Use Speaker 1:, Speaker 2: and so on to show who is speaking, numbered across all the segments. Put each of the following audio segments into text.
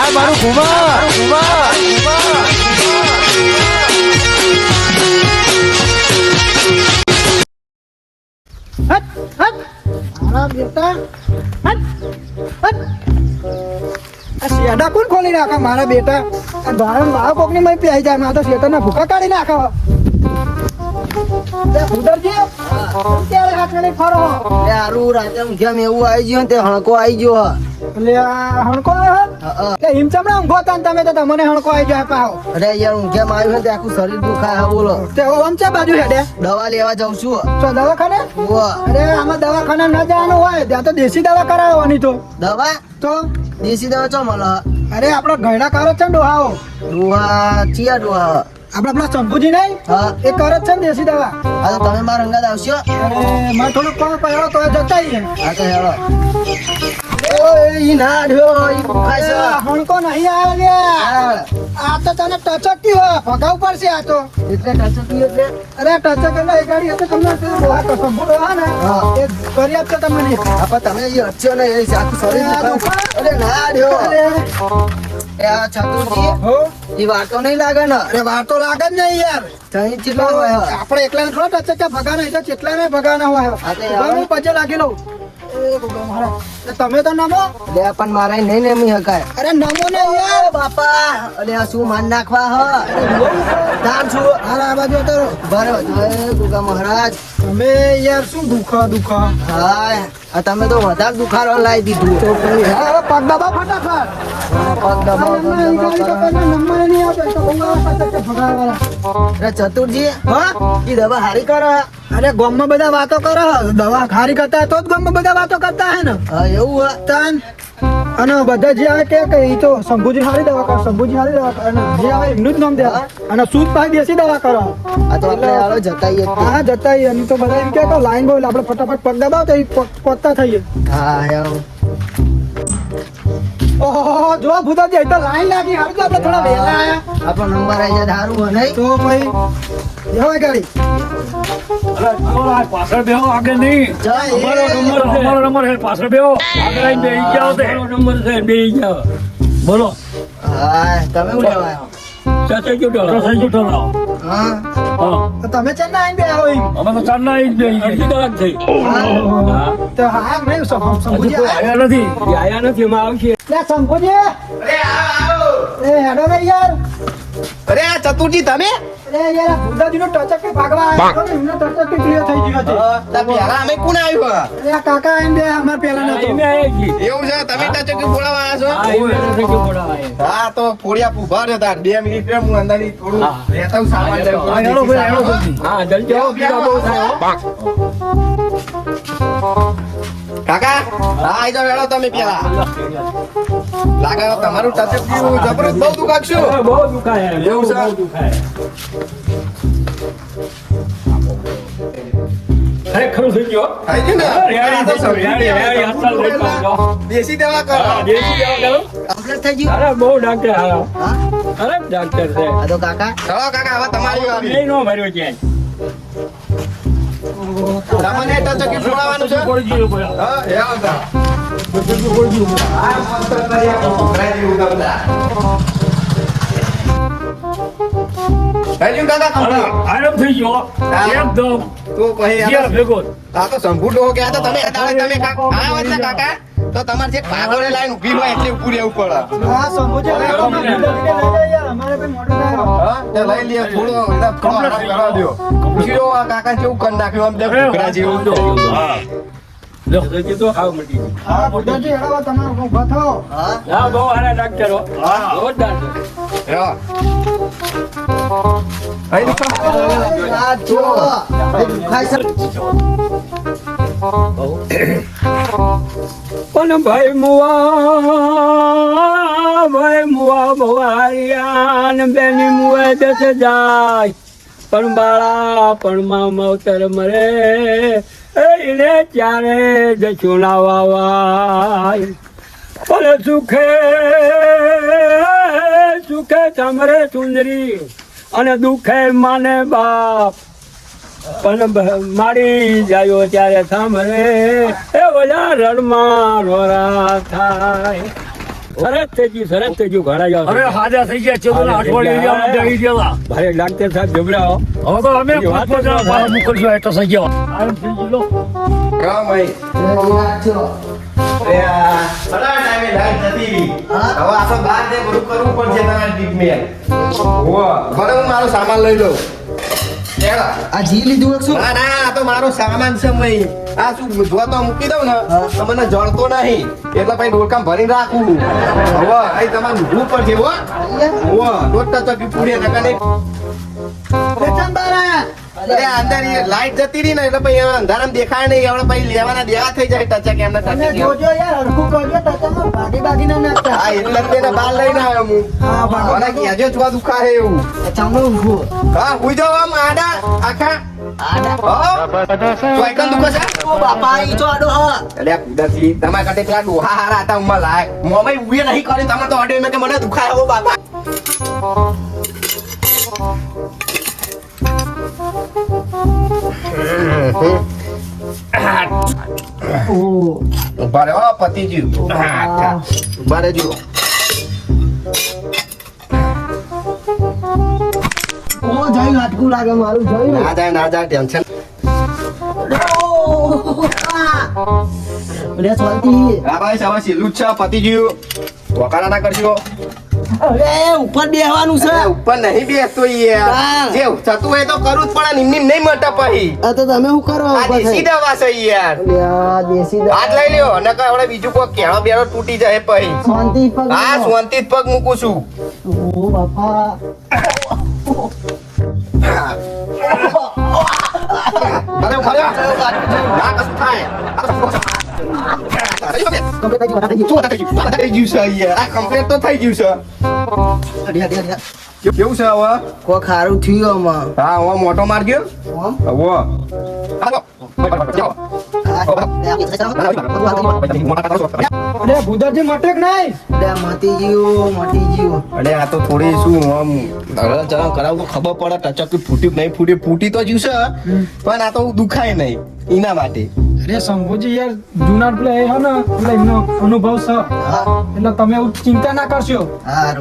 Speaker 1: આ મારું ઘુમા ઘુમા
Speaker 2: શેડા કોણ ખોલી નાખે? મારા બેટા. ભારણ મારા કોકની મય પી જાય. મારા તો શેતરના ભૂકા કાઢી નાખે.
Speaker 1: હણકો આવી ગયો હ.
Speaker 2: એટલે આ હણકો આવ્યો
Speaker 1: અ, અ.
Speaker 2: તે હિમચમડા ઊંઘો તા તમે તો તમને હણકો આવી જાય પાહો
Speaker 1: અરે યાર ઊંઘ્યામાં આવ્યું તે આખું શરીર દુખાય બોલો.
Speaker 2: તે ઓમ છે બાજુ હેડે.
Speaker 1: દવા લેવા જાઉં છું
Speaker 2: તો દવાખાને? અરે આમાં દવાખાને ના જવાનું હોય ત્યાં તો દેશી દવા કરાવવાની તો.
Speaker 1: દવા?
Speaker 2: તો?
Speaker 1: દેશી દવા ચો મળે?
Speaker 2: અરે આપણો ઘણા કરો છે ને ડોહાઓ.
Speaker 1: ડોહા ચિયા ડોહા
Speaker 2: આપડા પેલા શંભુજી નહીં?
Speaker 1: હા.
Speaker 2: એ કરે છે ને દેશી દવા.
Speaker 1: હા તો તમે મારા અંગાત આવશો.
Speaker 2: મારે થોડું કોણ પહેરો તો એ જતા.
Speaker 1: આ તો હેળો ઓય ના
Speaker 2: હણકો નહીં આવે આ તો તને ટચકતી હોય ભગાવ પડશે આ તો.
Speaker 1: એટલે
Speaker 2: અરે ટચક એટલે એ ગાડી એટલે તમને તો ને. એ કરી આપશે તમને.
Speaker 1: આ તમે હચ્યો ને એ શરીર
Speaker 2: અરે,
Speaker 1: ના રહ્યો
Speaker 2: અરે,
Speaker 1: એ આ ચતુરજી
Speaker 2: હો.
Speaker 1: ઈ વાતો નહીં લાગે ને.
Speaker 2: વાર તો લાગે જ નહીં યાર.
Speaker 1: તઈ કેટલો હોય? હે?
Speaker 2: આપણે એકલા ને થોડા ટચક ભગાના એટલે કેટલા ને ભગાના હોય.
Speaker 1: હા,
Speaker 2: પજે લાગી લઉં. તમે તો નમો?
Speaker 1: લે પણ મારે નહીં નમી હકાય.
Speaker 2: અરે નમો ને યાર
Speaker 1: બાપા આ શું માન નાખવા હ? તાર છું
Speaker 2: અરે આ બાજુ તો
Speaker 1: બરો જય ગુગા મહારાજ.
Speaker 2: તમે યાર શું દુખા દુખા?
Speaker 1: હાય આ તમે તો વધારે દુખારો લાવી દીધું.
Speaker 2: તો પછી હા, પગ બાબા ફટાફટ.
Speaker 1: દબાવો,
Speaker 2: ઈ
Speaker 1: કરો. અરે ગામમાં દવા હારી
Speaker 2: બધા વાતો કરો. દવા ખારી કરતા તો જ ગામમાં બધા વાતો કરતા હે ને.
Speaker 1: હા એવું
Speaker 2: તાન અને બધા જે આવે કે કે ઈ તો શંભુજી હારી દવા કરો શંભુજી હારી દવા કરો. અને જે આવે એમનું જ નામ દે. અને સૂત પાઈ દેશી દવા કરો.
Speaker 1: આ તો આપણે હાલો જતાઈએ
Speaker 2: હા જતા એની તો બધા એમ કે લાઈન બોલ આપણે ફટાફટ પગ દબાવ તો પગતા થઈએ.
Speaker 1: હા એવું
Speaker 2: ઓહો જો ભૂતાજી તો લાઈન લાગી. હારું તો આપણે થોડા વહેલા આયા.
Speaker 1: આપણો નંબર આવી જાય નહીં?
Speaker 2: તો ભાઈ જવાય ગાડી.
Speaker 3: અરે, તમારો આ પાછળ બેહો આગળ નહીં.
Speaker 1: જય
Speaker 3: અમારો નંબર અમારો નંબર છે. પાછળ બેહો. આગળ આવીને બેહી જાઓ તે. નંબર છે બેહી જાઓ. બોલો.
Speaker 1: હા તમે શું લેવા
Speaker 3: ચાચા
Speaker 1: હા.
Speaker 3: હા.
Speaker 2: તો તમે ચેન્નાઈ બે આવો ઈ.
Speaker 3: અમે તો ચારના જ કલાક થઈ. હા.
Speaker 2: તો હા મેં શં-
Speaker 3: હજુ
Speaker 2: શંભુજી આયા.
Speaker 3: આયા નથી એ આયા
Speaker 2: એ હેડો ને યાર.
Speaker 4: અરે આ ચતુરજી તમે?
Speaker 2: અરે યાર આ ટચક કે ભાગવા આવ્યો? હતો ને, એમનો ટચક કે clear થઈ ગયો છે.
Speaker 4: તા પેલા અમે કોણ આવ્યું
Speaker 2: અરે કાકા બે અમાર પહેલા નતો.
Speaker 4: એવું છે તમે ટચકી બોલાવા આવ્યા
Speaker 3: કે.
Speaker 4: છો? હા તો ફોડિયા પૂભા રહ્યો તાર. બે મિનિટ રે હું અંદરની થોડું રહેતા હું સામાન લઉં.
Speaker 3: હા, હેડો ભાઈ, હેડો હા જલ્દી આવો બીજા બહુ થાય
Speaker 4: કાકા હા આઈ જાઓ હેડો તમે પેલા. લાગે તમારું ટચક જબરદસ્ત બહુ દુખાકશું
Speaker 3: બહુ દુખાય
Speaker 4: એવું છે?
Speaker 3: બહુ દુખાય ખરેખર થઈ ગયો
Speaker 4: થઈ ગયો ને?
Speaker 3: ગયું, લઈ.
Speaker 4: દેશી દેવા કરો.
Speaker 3: દેશી દવા કરો.
Speaker 1: કમ્પ્લીટ થઈ ગયું?
Speaker 3: અરે બહુ ડાક્ટર
Speaker 1: હા.
Speaker 3: અરે ડાક્ટર છે.
Speaker 1: આ તો કાકા?
Speaker 4: ચલો કાકા હવે તમારી વારી.
Speaker 3: નહીં નો ભર્યો છે.
Speaker 4: તમને ટચકી ફોડાવવાનું છે. હા એ તાર. કાકા તમારે જે પાગોળે લાઈન ઊભી એટલે ઊભું રહેવું થોડો જીરો આ કાકા જેવું કરી નાખ્યું આમ દેખ
Speaker 3: લો, તો ખાવ મટી.
Speaker 2: હા ભૂતાજી હેડો હવે તમે ઊભા થાઓ.
Speaker 1: હા.
Speaker 3: હા બહુ સારા ડાક્ટરો જોરદાર છે.
Speaker 4: હા. અહીં નીકળો.
Speaker 1: આ જો એ દુખાય છે.
Speaker 3: પણ ભાઈ મુવા ભાઈ મુવા બેની મુએ દસ જાય. પણ બાળા પણ માં મવતર મરે. એને ચારે જચુના વાવાય પણ સુખે સુખે સામરે સુંદરી અને દુખે માને બાપ. પણ મારી જાયો ત્યારે સાંભળે, એ બધા રણમાં રોરા થાય.
Speaker 5: સરસ થઈ ગયું સરસ થઈ ગયું ઘણા જાવ
Speaker 6: થઈ ગયા છે તો અઠવાડિયે જઈ ગયા.
Speaker 5: ભાઈ ડાક્ટર સાહેબ જબરાઓ.
Speaker 6: હવે તો અમે પાંચ પાંચ જણા બહાર થઈ ગયા. આરામ થઈ ગયો
Speaker 4: સામાન લઈ લો.
Speaker 1: આ જી લીધું
Speaker 4: ના ના આ તો મારો સામાન છે ભાઈ. આ શું જોવા તો મૂકી દઉં ને? મને જળતો નહીં. એટલે ભાઈ ડોલકામ ભરીને રાખું. હવે અહીં તમારે પર પડશે હો. દોઢ ટચકી પૂરી ને નહીં. અરે, અંદર લાઈટ જતી રહી ને, એટલે પછી અંધારામાં દેખાય નહીં. હવે પછી લેવાના દેવા થઈ જાય, ટચક એમને ટચક
Speaker 2: જોજો યાર, હરખું કરજો. ટચામાં ભાગી ભાગી ના નાખતા.
Speaker 4: હા એટલે તેને બહાર લઈને આવ્યો હું.
Speaker 2: હા, ભાગો,
Speaker 4: મને કહેજો જોવા દુખાય એવું.
Speaker 2: ચામડો ઊભું
Speaker 4: હા હુઈ આમ આડા આખા. હો? ચોયકન દુખે છે?
Speaker 1: ઓ બાપા ઈ
Speaker 4: ઊભી દુખાય હો રહો પતિજી. ઊભા રહેજો
Speaker 1: ઓ જઈ હાટકું લાગે મારું જઈ
Speaker 4: ના. જાય ના જાય ટેન્શન.
Speaker 1: લે ચાલતી
Speaker 4: હા ભાઈ સાવા સીલું છે પતિજી. વકારા ના કરજો
Speaker 1: અરે ઉપર બેહવાનું છે.
Speaker 4: ઉપર નહીં બેસતો યાર. જે થતું હોય તો કરું જ પણ નિમ નિમ નહીં મટે પછી.
Speaker 1: આ તો તમે શું કરવા
Speaker 4: આ દેશી દવા છે યાર.
Speaker 1: લ્યા, દેશી દવા.
Speaker 4: હાથ લઈ લ્યો નકર હવે બીજું કોઈ કેળો બેળો તૂટી જાય પછી.
Speaker 1: શાંતિ પગ
Speaker 4: હા શાંતિ પગ મૂકું છું.
Speaker 1: ઓ બાપા.
Speaker 4: અરે ભર્યા. ના થાય? આ?
Speaker 1: કમ્પ્લીટ
Speaker 4: તો થઈ ગયું છે કેવું છે હવે
Speaker 1: કો ખારું થયું.
Speaker 4: હા હવે મોટો માર
Speaker 1: ગયો
Speaker 4: હવે
Speaker 2: અરે
Speaker 1: મટી ગયું મટી ગયું.
Speaker 4: અરે આ તો થોડી શું આમ કરાવું ખબર પડે ટચક ફૂટી નહીં ફૂટ્યું? ફૂટી તો જ્યું છે પણ આ તો દુખાય નહીં એના માટે.
Speaker 2: અરે શંભુજી યાર જુનાર પેલા એ હે ને પેલા એમનો અનુભવ છે. એટલે તમે એવું ચિંતા ના કરશો.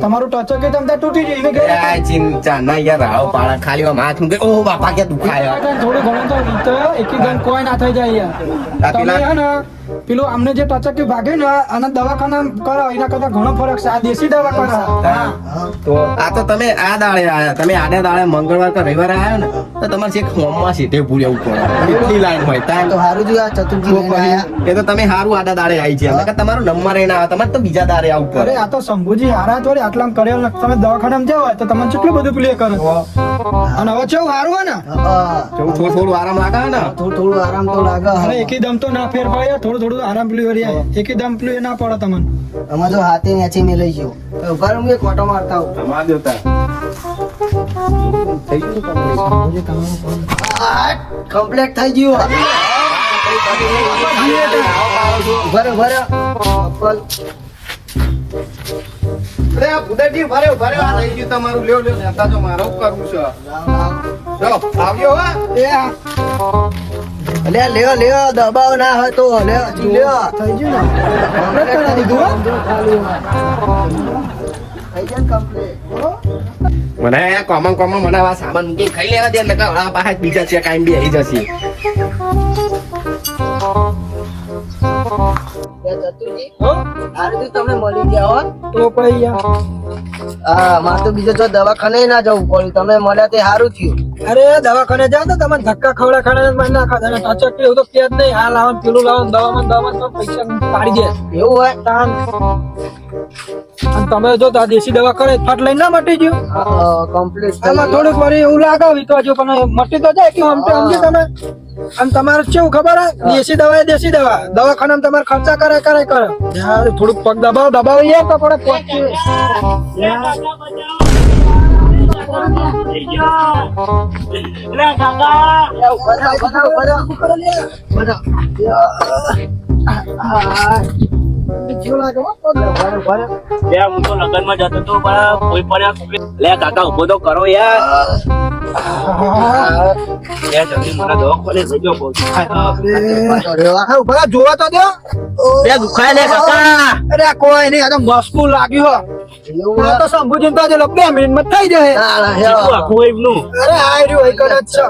Speaker 2: તમારું ટચક એ તમને તૂટી જાય
Speaker 4: ને આ ચિંતા ના યાર રાવ પાળા ખાલી આમ હાથ મૂકે. ઓ બાપા કે દુખાય?
Speaker 2: થોડું ઘણું તો એક એકી કોઈ ના થઈ જાય યાર.
Speaker 4: આ
Speaker 2: તમે
Speaker 4: પેલા-
Speaker 2: અમને જે ટચક ભાગે ને અને દવાખાના કરો એના કરતા ઘણો ફરક છે. આ દેશી દવા કરો
Speaker 4: તો આ તો તમે આ દાડે આયા. તમે આડે દાડે મંગળવાર કે રવિવારે આયા ને તો તમારે છેક ફોર્મમાં સીધે પૂરી આવું પડે એટલી લાઈન હોય.
Speaker 1: તો હારું થયું આ
Speaker 4: ચતુર્જી એ તો તમે હારું આડા દાડે આવી છે કે તમારો નંબર એને આવે તમારે તો બીજા દાડે આવું
Speaker 2: અરે
Speaker 4: પડે
Speaker 2: આ તો શંભુજી હારા તો આટલા કર્યો ને તમે દવાખાનામાં જાવ તો તમને કેટલું બધું પ્લે કરે? અને હવે કેવું હારું હોય ને?
Speaker 4: થોડું થોડું થોડું આરામ લાગે ને?
Speaker 1: થોડું થોડું આરામ તો લાગે.
Speaker 2: અરે
Speaker 1: હવે.
Speaker 2: તો ના ફેર પડે યાર. થોડું થોડું આરામ પેલું વળી આવે એકી દમ પેલું એ ના પડે તમને.
Speaker 1: અમે તો હાથે નેચી મેં લઈ ગયો. ઊભા રહો, હું એક ઓટો મારતા હું
Speaker 4: તમાર દેતા. થઈ ગયું
Speaker 1: કમ્પ્લીટ થઈ ગયું. રહો. ચપ્પલ.
Speaker 4: અરે. આ ગયું તમારું. લ્યો લ્યો લેતા જો મારો કરવું છે. આવ્યો હા.
Speaker 2: એ
Speaker 1: લે લ્યો લ્યો દબાવ ના હોય તો લે લ્યો
Speaker 2: થઈ ગયું ને? આપણે કરાવી દીધું
Speaker 1: થઈ જાય કમ્પ્લીટ
Speaker 4: મને કોમન કોમન મને આ સામાન મૂકી ખાઈ લેવા દે નકર આ પાસે બીજા છે કાઈ બી આવી જશે.
Speaker 2: હો?
Speaker 1: આ રીતે તમને મળી ગયા હો.
Speaker 2: તો પછી
Speaker 1: હા મારે તો બીજો જો દવાખાને ના જવું પડ્યું. તમે મળ્યા તે સારું થયું.
Speaker 2: અરે દવાખાને જાવ તો તમે ધક્કા ખવડા ખવડા મારી નાખા. ટચક તો કે જ નહીં. આ લાવવાનું પેલું લાવો દવામાં દવામાં પૈસા પાડી દે.
Speaker 1: એવું હોય?
Speaker 2: તાન અને તમે જો આ દેશી દવા કરે ફટ લઈને ના મટી ગયું?
Speaker 1: કમ્પ્લીટ
Speaker 2: એમાં થોડુંક વળી એવું લાગે તો હજુ પણ મટી તો જાય કે આમ તો સમજી તમે? અને તમારે કેવું ખબર હે? દેશી દવા દેશી દવા. દવાખાનામાં તમારે ખર્ચા કરે કરે કરે. થોડુંક પગ દબાવ દબાવી તો પણ લાગે હો,
Speaker 6: જતો પણ કોઈ પણ લે કાકા ઊભો તો કરો યાર. લે જલ્દી મને
Speaker 2: જોવા તો દો.
Speaker 6: લે દુખાય લે કાકા.
Speaker 2: અરે કોઈ નહીં આ તો મસ્કુલ લાગ્યું આ તો શંભુજી તો જે બે મિનિટમાં થઈ જાય
Speaker 6: ચીકુ આખું એમનું
Speaker 2: અરે આ રહ્યું એક જ છે.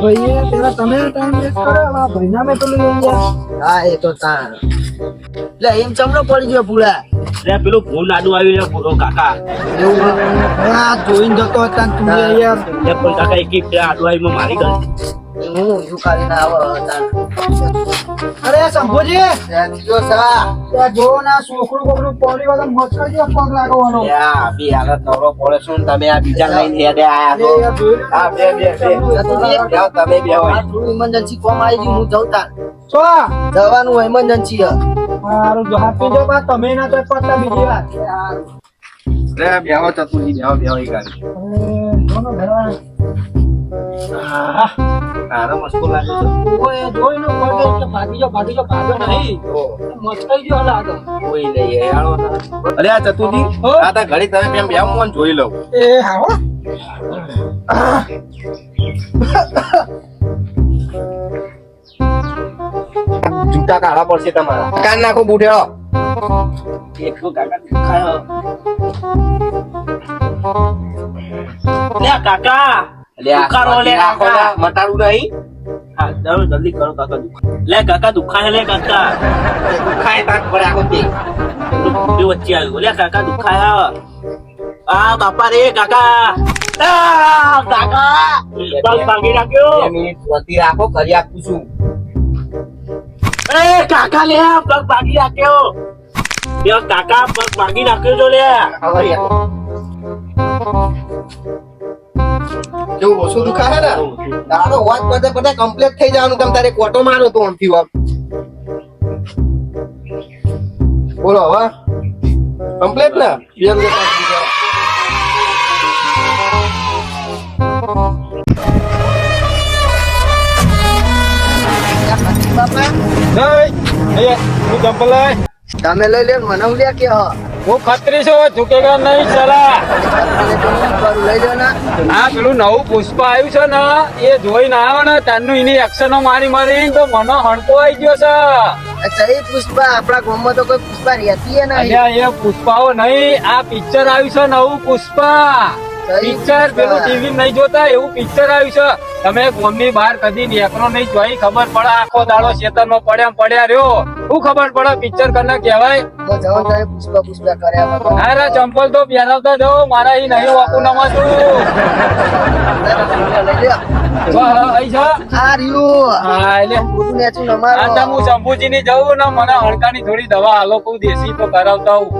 Speaker 2: ભાઈએ પેલા તમે ટાઈમ વેસ્ટ કરો આ ભાઈના મેં પેલું લઈ ગયા.
Speaker 1: હા એ તો તાર લે એમ ચમનો પડી ગયો પૂરા
Speaker 6: લે પેલું ફોન આડું આવ્યું છે પૂરો કાકા.
Speaker 2: એવું જોઈને જતો હતા તું યાર.
Speaker 6: પણ કાકા એક એક આડું આવી મારી ગઈ
Speaker 1: હું યુ કરીને આવો
Speaker 2: અરે શંભુજી
Speaker 1: જો સા.
Speaker 2: ત્યાં જો ના છોકરું બોકરું પોલી વાળા મચકા જેવો પગ લાગવાનો.
Speaker 4: યા બી હાલત નવરો પડે છું ને તમે આ બીજા લઈને હેડે આયા
Speaker 2: તો
Speaker 4: હા બે બે બે. તમે બે હોય.
Speaker 1: થોડું ઇમરજન્સી કોમ આવી ગયું હું જવતા
Speaker 2: છો
Speaker 1: જવાનું ઇમરજન્સી હે
Speaker 2: મારું જો હાથ પીજો બા તમે ના તો પત્તા બીજી વાત
Speaker 4: રે બેહો ચતુરજી બેહો બેહો ઈ ગાડી. તારો મસ્કો લાગે છે.
Speaker 2: ઓય, જોઈ લો, પગ એટલે ભાગી જાઓ, ભાગી જાઓ, ભાગો નહીં. મચકાઈ ગયો લાગે.
Speaker 4: કોઈ નહીં એ અરે આ ચતુરજી આ તા ઘડી તમે બેમ બેહો જોઈ લઉં
Speaker 2: એ હા
Speaker 4: જૂતા કાઢા પડશે તમારા. કાન નાખો બુઢેડો.
Speaker 6: એટલું કાકા કાકા.
Speaker 4: ને, નહીં.
Speaker 6: હા ચાલો જલ્દી કરો કાકા દુખાય લે કાકા દુખાય લે કાકા.
Speaker 4: ખાય તાક પડે આખો તે
Speaker 6: વચ્ચે આવ્યું. લે કાકા દુખાય આ બાપા રે કાકા. કાકા. પગ ભાગી
Speaker 4: મિનિટ રાખો કરી આપું છું.
Speaker 6: એ કાકા લે પગ ભાગી નાખ્યો કાકા પગ ભાગી નાખ્યો તો લે
Speaker 4: હવે કેવું ઓછું દુખાય ને? તારો અવાજ બધે બધા કમ્પ્લીટ થઈ જવાનું તમે તારે કોટો મારો તો આમથી વાત બોલો હવે. કમ્પ્લીટ ને? બે બાકી બીજા.
Speaker 1: તમે લઈ લે મને લ્યા કે હ?
Speaker 5: હું ખત્રી ઝૂકેગા નહીં ચલા.
Speaker 1: હું
Speaker 5: આ પેલું નવું પુષ્પ આવ્યું છે ને એ જોઈને આવે ને તારનું એની એક્શનો મારી મારી તો મને હણકો આવી ગયો છે.
Speaker 1: એ પુષ્પા આપણા ગામમાં તો કોઈ પુષ્પા રહેતી નહીં.
Speaker 5: એ પુષ્પાઓ નહીં આ પિક્ચર આવ્યું છે નવું પુષ્પા. પિક્ચર પેલું ટીવી નહીં જોતા એવું પિક્ચર આવ્યું છે. તમે ગોમની બહાર કદી નેકરો નહીં જોઈ ખબર પડે આખો દાડો ખેતરમાં પડ્યા ને પડ્યા રહ્યો. શું ખબર પડે પિક્ચર કરના કહેવાય. અરે ચંપલ તો પહેરાવતા જાઓ મારા એ નહીં વાકું નમાતું થોડી દવા હાલો કહું દેશી તો કરાવતા હું.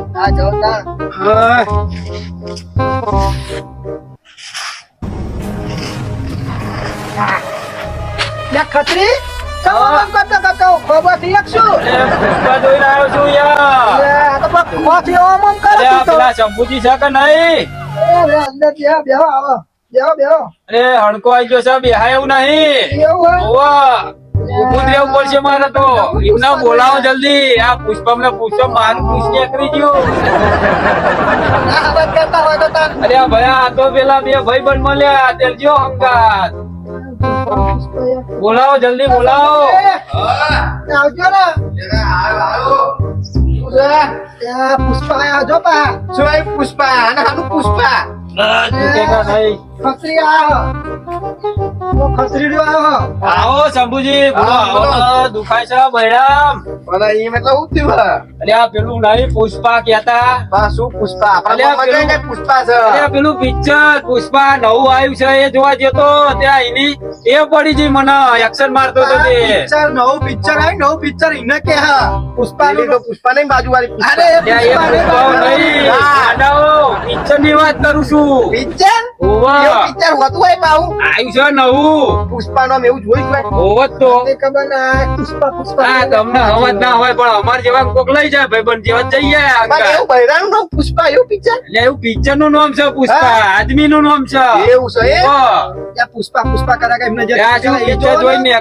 Speaker 2: ખત્રી?
Speaker 5: એ પુષ્પા જોઈને આવ્યો છું યાર
Speaker 2: તો પણ ખોબાથી આમ આમ કરે તું.
Speaker 5: શંભુજી છે કે નહીં?
Speaker 2: અંદર ત્યાં બેવા આવો. બેહો, બેહો.
Speaker 5: અરે હણકો આવી ગયો છે બેહાય એવું નહીં.
Speaker 2: એવું?
Speaker 5: ઓવા ઊભું રહેવું પડશે મારે તો. એમને બોલાવો જલ્દી. આ પુષ્પમ ને પૂછો મારું ગયું. અરે ભાઈ આ તો પેલા બે ભાઈ બંધ મળ્યા તેલજો હંગાત બોલાવો જલ્દી બોલાવો.
Speaker 2: આવજો ને. પુષ્પા આયા પા.
Speaker 4: શું પુષ્પા? આને હાનું પુષ્પા?
Speaker 5: આ આવો.
Speaker 2: ખસરી આયો
Speaker 5: આવો. શંભુજી બોલો આવો. દુખાય છે બૈરામ
Speaker 4: અને એમ એટલે હું થયું?
Speaker 5: અરે આ પેલું નહીં પુષ્પા કેતા
Speaker 4: બા શું પુષ્પા? આપણે પુષ્પા છે?
Speaker 5: અરે પેલું પિક્ચર પુષ્પા નવું આવ્યું છે એ જોવા જતો ત્યાં એની એ પડી જઈ મને એક્શન મારતો હતો તે.
Speaker 2: પિક્ચર નવું પિક્ચર આવ્યું નવું પિક્ચર એને કે હા પુષ્પા
Speaker 4: પેલી તો પુષ્પા નહીં બાજુ વાળી
Speaker 2: અરે
Speaker 5: પુષ્પાઓ નહીં. પિક્ચરની વાત કરું છું.
Speaker 2: પિક્ચર
Speaker 4: પિક્ચર હોતું હોય
Speaker 5: આવ્યું છે નવું.
Speaker 4: પુષ્પા નામ એવું જોયું છે ભાઈ
Speaker 5: ઓવો જ તો.
Speaker 2: ખબર ના. પુષ્પા પુષ્પા
Speaker 5: તમને હમજ ના હોય પણ અમાર જેવા કોક લઈ જાય પણ જેવા જઈએ
Speaker 4: પણ બૈરાનું નામ પુષ્પા એવું પિક્ચર?
Speaker 5: એટલે એવું પિક્ચરનું નામ છે પુષ્પા આદમી નું નામ છે.
Speaker 4: એવું છે એ?
Speaker 5: ઓવા.
Speaker 2: ત્યાં પુષ્પા પુષ્પા કરા કે એમને જે
Speaker 5: ત્યાં શું
Speaker 2: એ
Speaker 5: પિક્ચર
Speaker 2: જોવો
Speaker 5: જોઈ
Speaker 2: ને.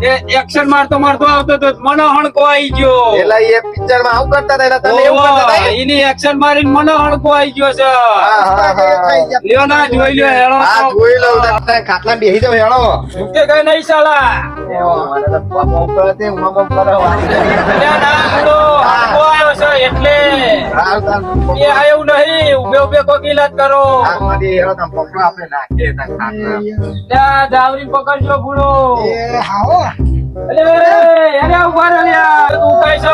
Speaker 5: ને એક્શન મારતો મારતો આવતો તો મને હણકો આવી ગયો.
Speaker 4: એટલે એ પિક્ચરમાં આવું કરતા હતા તમે એવું કરતા હતા
Speaker 5: એની એક્શન મારીને મને હણકો આવી ગયો છે.
Speaker 4: હા, હા, હા.
Speaker 5: લ્યો ના જોઈ લ્યો હેળો
Speaker 4: હા જોઈ લઉં તાર તારે ખાટલામાં હેળો.
Speaker 5: ઝૂકે ગઈ નહીં સાલા
Speaker 4: મને તો
Speaker 5: એ એવું નહીં ઉભે ઉભે કોક કરો
Speaker 4: ખાટલા.
Speaker 5: ત્યાં પકડજો ભૂલો યાર તું કઈ છો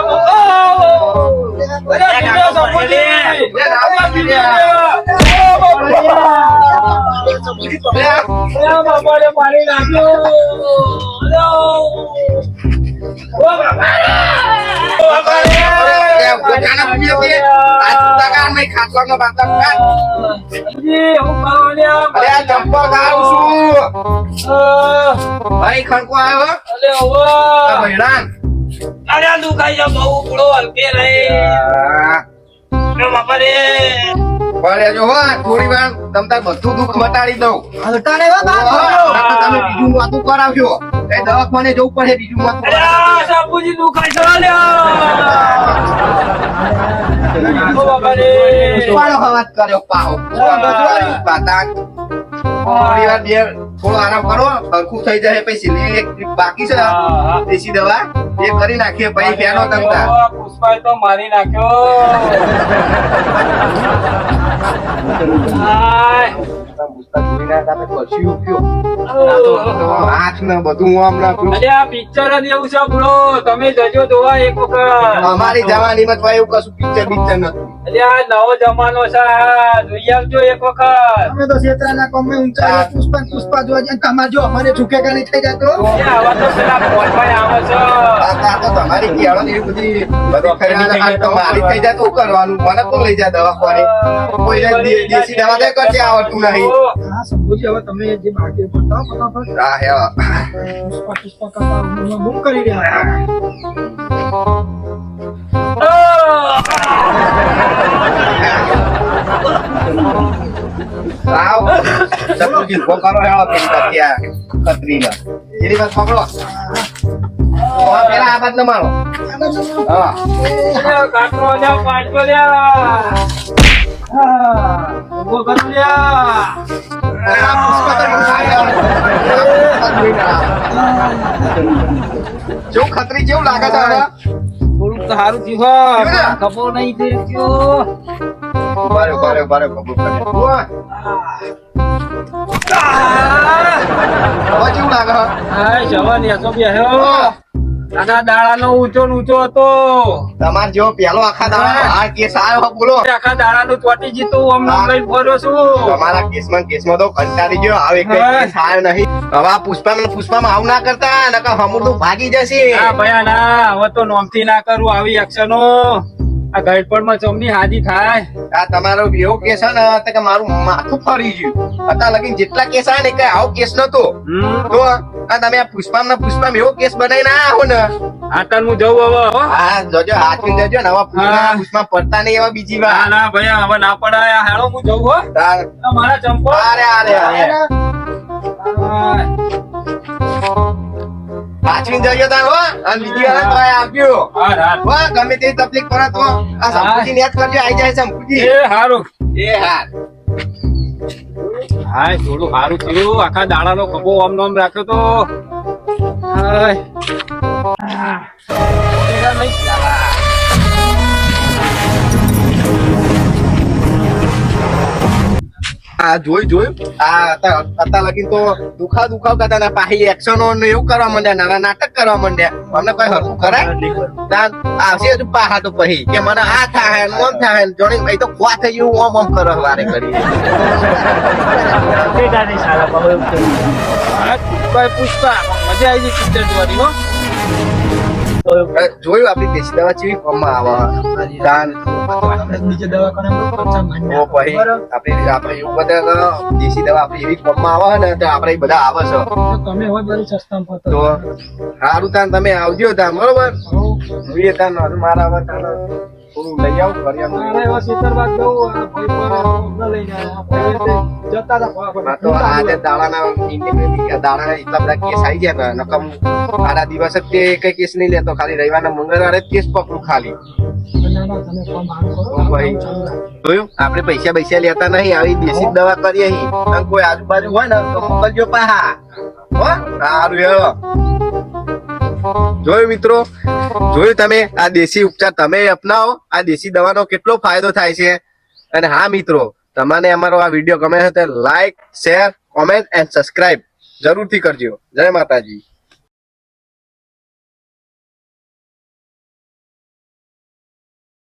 Speaker 4: ખાટલાનો કાઢ. અરે આ ચંપલ છું ભાઈ આવ્યો
Speaker 5: અલે ઓવા. અરે આ દુખાઈ બહુ હલકે બાપા રે
Speaker 4: જો હો, થોડી વાર તમ તાર બધું દુઃખ મટાડી દઉં
Speaker 2: હલતા
Speaker 4: તમે બીજું વાતું કરાવજો એ દવાખાને જવું પડે બીજું
Speaker 5: છે લ્યા
Speaker 4: કર્યો પાહો પાતા બે થોડો આરામ કરો હરખું થઈ જાય પછી એક ટ્રીપ બાકી છે. દેશી દવા એ કરી નાખીએ પછી ફેનો તમતા.
Speaker 5: પુષ્પાએ તો મારી નાખ્યો.
Speaker 4: અમારી જવાનીમાં તો એવું કશું પિક્ચર પિક્ચર નતું
Speaker 5: અરે નવો જમાનો છે આ જોઈ આવજો એક વખત.
Speaker 2: અમે તો ક્ષેત્રના કોમે ઊંચા પુષ્પા પુષ્પા જોવા જાય તમારે જો અમારે ઝૂકે કે નહીં થઈ જતો
Speaker 5: આવા તો પેલા ફોનમાં આવે છે.
Speaker 4: આ તો- તમારી કેળો ને એવી બધી બધી ખરીદી આ તો મારી થઈ જાય તો કરવાનું? મને તો લઈ જાય દવાખાને. કોઈ દેશી દવા તો કરશે આવડતું નહીં.
Speaker 2: હા સમજુ હવે તમે જે બાકી બતાવો ફટાફટ.
Speaker 4: હા હેવા
Speaker 2: પુષ્પા પુષ્પા કરતા બૂમ કરી રહ્યા
Speaker 4: આવ ચતુર્જી ઊભો કરો હેવા પેલી વાત ત્યાં કતરીને એની વાત પકડો હવે પેલા આ બાદ ન મારો હા
Speaker 5: અરે katronya લ્યા, ya. લ્યા. હા, ઊભો કરો લ્યા.
Speaker 4: આ saya. Katrina. જેવું ખતરી જેવું લાગે છે
Speaker 5: થોડુંક તો સારું થયું? ખબર નહીં થઈ રહ્યો.
Speaker 4: બારે બારે બારે કરે
Speaker 5: જવાની બેહ્યો. આના દાડાનો ઊંચો ઊંચો હતો.
Speaker 4: તમાર જો પેલો આખા દાડા આ કેસ આવ્યો બોલો.
Speaker 5: આખા દાડાનું ચોટી જીતું અમને લઈને ફર્યો છું.
Speaker 4: તમારા કેસમાં કેસમાં તો કંટાળી ગયો હવે
Speaker 5: હા.
Speaker 4: કેસ આવ્યો નહીં. હવે આ પુષ્પામાં પુષ્પામાં આવું ના કરતા નકર હમુરદું ભાગી જશે.
Speaker 5: હા ભયા ના હવે તો નોમથી ના કરું આવી એક્શનો આ ગળપણમાં ચમની હાજી થાય.
Speaker 4: આ તમારો એવો કેસ ને કે મારું માથું ફરી ગયું. અત્યાર લગીન જેટલા કેસ આવે ને કઈ આવો કેસ નતો. તો આ તમે આ પુષ્પામ ના પુષ્પામાં એવો કેસ બનાવીને આવો ને.
Speaker 5: આટલ હું જઉં હવે હો.
Speaker 4: જોજો હાથવી જજો ને હવે પુષ્પામ. પડતા નહીં એવા બીજી વાર.
Speaker 5: ના ભયા હવે ના પડાય. હાલો હું જઉં હો. મારા ચંપો
Speaker 4: અરે અરે જજો તાર હો. અને બીજી વાર તો આ આપ્યો
Speaker 5: હાર, હાર.
Speaker 4: હો ગમે તે તકલીફ પડે તો આ સંપૂર્ણ યાદ કરજો આઈ જાય સંપૂર્ણ
Speaker 5: એ હારું.
Speaker 4: એ હા
Speaker 5: હાય થોડું સારું થયું. આખા દાડાનો કબો આમ નામ રાખ્યો તો. હાય. આ
Speaker 4: જોઈ જોયું આ અત્યાર લગી તો દુખાવ દુખાવ કરતા ને પાહી એક્શનો ને એવું કરવા માંડ્યા નાના નાટક કરવા માંડ્યા. અમને કઈ હરખું કરાય આવશે હજુ પાહા તો પછી. કે મને આ થાય ને ઓમ થાય ને જોડે ભાઈ તો ખોવા થઈ ગયું ઓમ ઓમ કરો વારે કરી.
Speaker 5: પુષ્પા મજા આવી ગઈ પિક્ચર જોવાની હો.
Speaker 4: જોયું આપણી દેશી દવા ચેવી ફોર્મમાં આવે દાન
Speaker 2: બીજે માંડ્યા.
Speaker 4: ઓ ભાઈ આપણે આપણે એવું બધા દેશી દવા આપણી એવી ફોર્મમાં આવે ને તો આપણે બધા આવે છે
Speaker 2: તો તમે હોય બધી સસ્તામાં
Speaker 4: તો સારું તાન તમે આવજો તાન બરોબર. જોઈએ તાન મારા તાન થોડું લઈ આવું
Speaker 2: મારે એવા ખેતરમાં જવું, લઈને જતા હતા
Speaker 4: તો આ દાડાના ઇન્ડિપેન્ડન્ટ દાડાના એટલા બધા કેસ આવી ગયા ને નકમ આના દિવસ જ તે કઈ કેસ નહીં લેતો ખાલી રવિવારના મંગળવારે જ કેસ પકડું ખાલી. જોયું? આપણે પૈસા પૈસા લેતા નહીં આવી દેશી દવા કરીએ. કોઈ આજુબાજુ હોય ને તો મોકલજો પાહા. હો? સારું જોયું મિત્રો? જોયું તમે? આ દેશી ઉપચાર તમે અપનાવો. આ દેશી દવાનો કેટલો ફાયદો થાય છે? અને હા મિત્રો તમને અમારો આ વીડિયો ગમે છે like share comment and subscribe જરૂરથી કરજો. જય માતાજી.